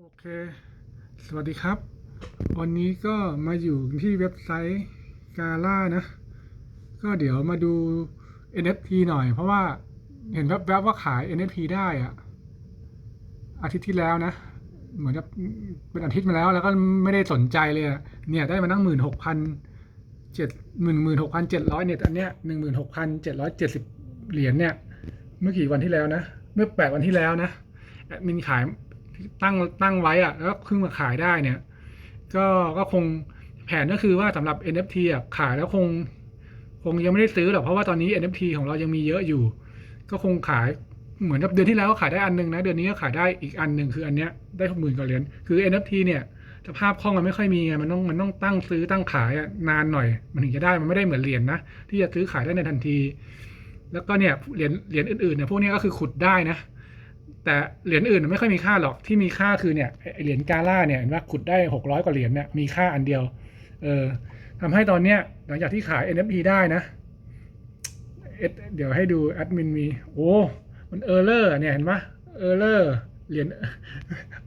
โอเค สวัสดีครับ วันนี้ก็มาอยู่ที่เว็บไซต์กาล่านะ ก็เดี๋ยวมาดู NFT หน่อย เพราะว่าเห็นแวบๆว่าขาย NFT ได้อะอาทิตย์ที่แล้วนะ เหมือนจะเป็นอาทิตย์มาแล้ว แล้วก็ไม่ได้สนใจเลยอะเนี่ยได้มาตั้งหมื่นหกพันเจ็ดหมื่นหมื่นหกพันเจ็ดร้อยเนี่ยอันเนี้ยหนึ่งหมื่นหกพันเจ็ดร้อยเจ็ดสิบเหรียญเนี่ย เมื่อกี่วันที่แล้วนะ เมื่อแปดวันที่แล้วนะแอดมินขาย ตั้งตั้งไว้อะแล้วก็เพิ่งมาขายได้เนี่ย ก็ก็คงแผนก็คือว่าสำหรับ NFT อะขายแล้วคง คงยังไม่ได้ซื้อหรอกเพราะว่าตอนนี้ NFT ของเรายังมีเยอะอยู่ ก็คงขายเหมือนกับเดือนที่แล้วก็ขายได้อันหนึงนะ เดือนนี้ก็ขายได้อีกอันหนึ่งคืออันเนี้ยได้หมื่นกว่าเหรียญคือ NFT เนี่ยสภาพคล่องมันไม่ค่อยมีไงมันต้องมันต้องตั้งซื้อตั้งขายอะนานหน่อย มันถึงจะได้มันไม่ได้เหมือนเหรียญนะที่จะซื้อขายได้ในทันที แล้วก็เนี่ยเหรียญเหรียญอื่นๆเนี่ยพวกนี้ก็คือขุดได้นะ แต่เหรียญอื่นไม่ค่อยมีค่าหรอกที่มีค่าคือเนี่ยเหรียญกาล่าเนี่ยเห็นว่าขุดได้หกร้อยกว่าเหรียญเนี่ยมีค่าอันเดียว เออทำให้ตอนเนี้ยหลังจากที่ขาย NFT ได้นะเอ็ดเดี๋ยวให้ดูแอดมินมีโอ้มันเออร์เลอร์เนี่ยเห็นปะเออร์เลอร์เหรียญ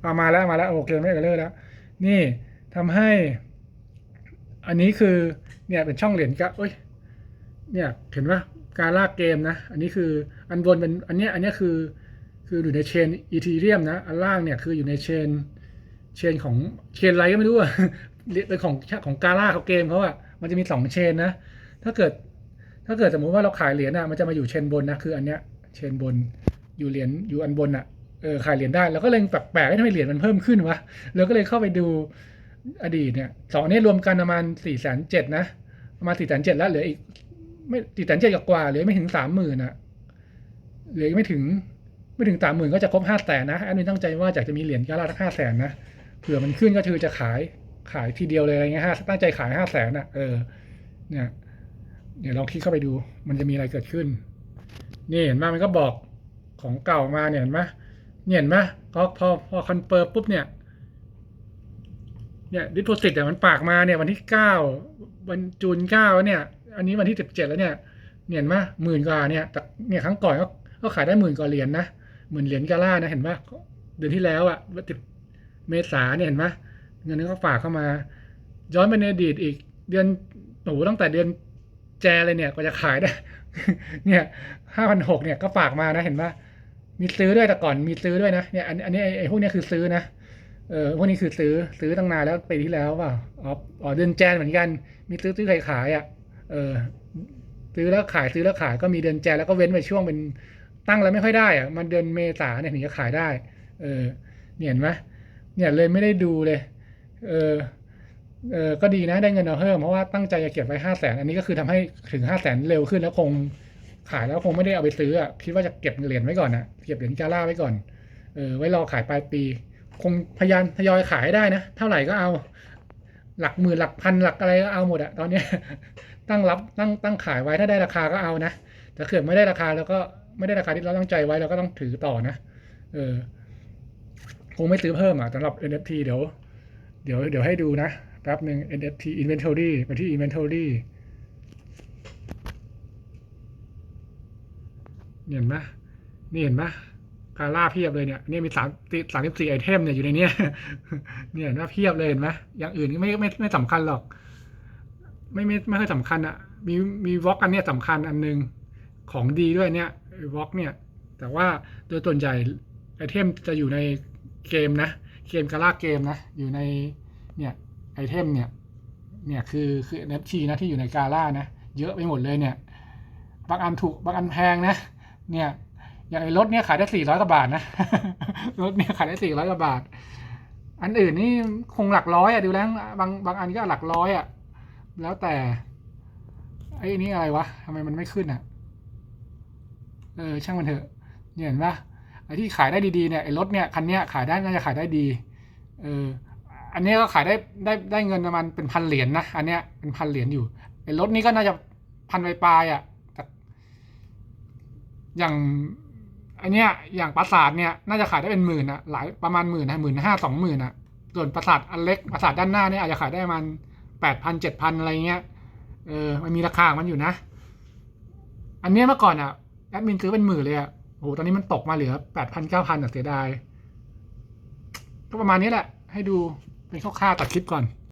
เอามาแล้วมาแล้วโอเคไม่เออร์เลอร์แล้ว นี่ทำให้ อันนี้คือเนี่ยเป็นช่องเหรียญกะเอ้ยเนี่ยเห็นปะการลากเกมนะ อันนี้คืออันบนเป็นอันเนี้ยอันเนี้ยคือ คืออยู่ในเชนอีทีเรียมนะ อันล่างเนี่ยคืออยู่ในเชนเชนของเชนอะไรก็ไม่รู้อะเป็นของของกาล่าเขาเกมเขาอะมันจะมีสองเชนนะ ถ้าเกิด ถ้าเกิดสมมติว่าเราขายเหรียญอะมันจะมาอยู่เชนบนนะคืออันเนี้ยเชนบนอยู่เหรียญอยู่อันบนอะเออขายเหรียญได้แล้วก็เลยแปลกๆให้ทำไมเหรียญมันเพิ่มขึ้นวะแล้วก็เลยเข้าไปดูอดีตเนี่ยสองนนี้รวมกันประมาณสี่แสนเจ็ดนะประมาณสี่แสนเจ็ดแล้วเหลืออีก ไม่สี่แสนเจ็ดกว่าเหลือไม่ถึงสามหมื่นอะเหลือไม่ถึง ไม่ถึงสามหมื่นก็จะครบห้าแสนนะแอันนี้ตั้งใจว่าอยากจะมีเหรียญกาลาสักห้าแสนนะเผื่อมันขึ้นก็คือจะขายขายทีเดียวเลยอะไรเงี้ยห้าตั้งใจขายห้าแสนอะเออเนี่ยเดี๋ยวลองคลิกเข้าไปดู มันจะมีอะไรเกิดขึ้น นี่เห็นไหมมันก็บอกของเก่ามาเนี่ยเห็นไหมเนี่ยเห็นไหมพอพอพอคอนเฟิร์มปุ๊บเนี่ยเนี่ยดิโพสิตเนี่ยมันปากมาเนี่ยวันที่เก้าวันจูนเก้าเนี่ย อันนี้วันที่สิบเจ็ดแล้วเนี่ยเนี่ยเห็นไหมหมื่นกว่าเนี่ยแต่เนี่ยครั้งก่อนก็ก็ขายได้หมื่นกว่าเหรียญนะ หมื่นเหรียญกาล่านะเห็นไหมเดือนที่แล้วอะสิบเมษาเนี่ยเห็นไหมเงินนั้นก็ฝากเข้ามา ย้อนไปในอดีตอีกเดือนโอ้ตั้งแต่เดือนแจเลยเนี่ยก็จะขายได้ เนี่ยห้าพันหกเนี่ยก็ฝากมานะเห็นปะมีซื้อด้วยแต่ก่อนมีซื้อด้วยนะเนี่ยอันอันนี้ไอ้พวกนี้คือซื้อนะเออพวกนี้คือซื้อซื้อตั้งนานแล้วปีที่แล้วเปล่าอ๋ออ๋อเดือนแจนเหมือนกัน มีซื้อซื้อขายขายอะเออซื้อแล้วขายซื้อแล้วขายก็มีเดือนแจนแล้วก็เว้นไปช่วงเป็น ตั้งแล้วไม่ค่อยได้อะมันเดือนเมษาเนี่ยถึงจะขายได้ เออเนี่ยเห็นไหมเนี่ยเลยไม่ได้ดูเลย เออเออก็ดีนะได้เงินมาเพิ่มเพราะว่าตั้งใจจะเก็บไว้ห้าแสนอันนี้ก็คือทำให้ถึงห้าแสนเร็วขึ้นแล้วคงขายแล้วคงไม่ได้เอาไปซื้ออะคิดว่าจะเก็บเหรียญไว้ก่อนนะเก็บเหรียญกาล่าไว้ก่อนเออไว้รอขายปลายปี คงพยายามทยอยขายได้นะ เท่าไหร่ก็เอา หลักหมื่นหลักพันหลักอะไรก็เอาหมดอะตอนเนี้ยตั้งรับตั้งตั้งขายไว้ถ้าได้ราคาก็เอานะแต่เกิดไม่ได้ราคาแล้วก็ ไม่ได้ราคาที่เราตั้งใจไว้เราก็ต้องถือต่อนะ เออ คงไม่ซื้อเพิ่มอะสำหรับ NFT เดี๋ยว เดี๋ยวเดี๋ยวให้ดูนะ แป๊บหนึ่ง NFT inventory ไปที่ inventory เนี่ยเห็นไหมนี่เห็นไหมคาร่าเพียบเลยเนี่ยเนี่ยมีสามสามสิบสี่ไอเทมเนี่ยอยู่ในเนี้ยเนี่ยน่าเพียบเลยเห็นไหมอย่างอื่นก็ไม่ไม่ไม่สำคัญหรอก ไม่ไม่ไม่ค่อยสำคัญอะมีมีวอล์กอันเนี้ยสำคัญอันหนึง ของดีด้วยเนี่ย วอล์กเนี่ย แต่ว่าโดยส่วนใหญ่ไอเทมจะอยู่ในเกมนะ เกมกาล่าเกมนะ อยู่ในเนี่ยไอเทมเนี่ยเนี่ยคือคือ NFT นะที่อยู่ในกาล่านะ เยอะไปหมดเลยเนี่ย บางอันถูกบางอันแพงนะ เนี่ยอย่างไอ้รถเนี่ยขายได้สี่ร้อยกว่าบาทนะรถเนี่ยขายได้สี่ร้อยกว่าบาท อันอื่นนี่คงหลักร้อยอะดูแล้วบางบางอันก็หลักร้อยอะแล้วแต่ไอ้นี่อะไรวะทำไมมันไม่ขึ้นอะ เออช่างมันเถอะเนี่ยเห็นปะไอ้ที่ขายได้ดีๆเนี่ยไอ้รถเนี่ยคันเนี้ยขายได้น่าจะขายได้ดีเอออันนี้ก็ขายได้ได้ได้เงินประมาณเป็นพันเหรียญนะอันเนี้ยเป็นพันเหรียญอยู่ไอ้รถนี้ก็น่าจะพันปลายๆอะแต่อย่างอันเนี้ยอย่างปราสาทเนี่ยน่าจะขายได้เป็นหมื่นอะหลายประมาณหมื่นนะหมื่นห้าสองหมื่นอะส่วนปราสาทอันเล็กปราสาทด้านหน้าเนี่ยอาจจะขายได้ประมาณแปดพันเจ็ดพันอะไรเงี้ยเออมันมีราคาของมันอยู่นะ อันเนี้ยเมื่อก่อนอะ แอดมินซื้อเป็นหมื่นเลยอะโอ้โหตอนนี้มันตกมาเหลือแปดพันเก้าพันอะเสียดาย ก็ประมาณนี้แหละ ให้ดูเป็นคร่าวๆตัดคลิปก่อน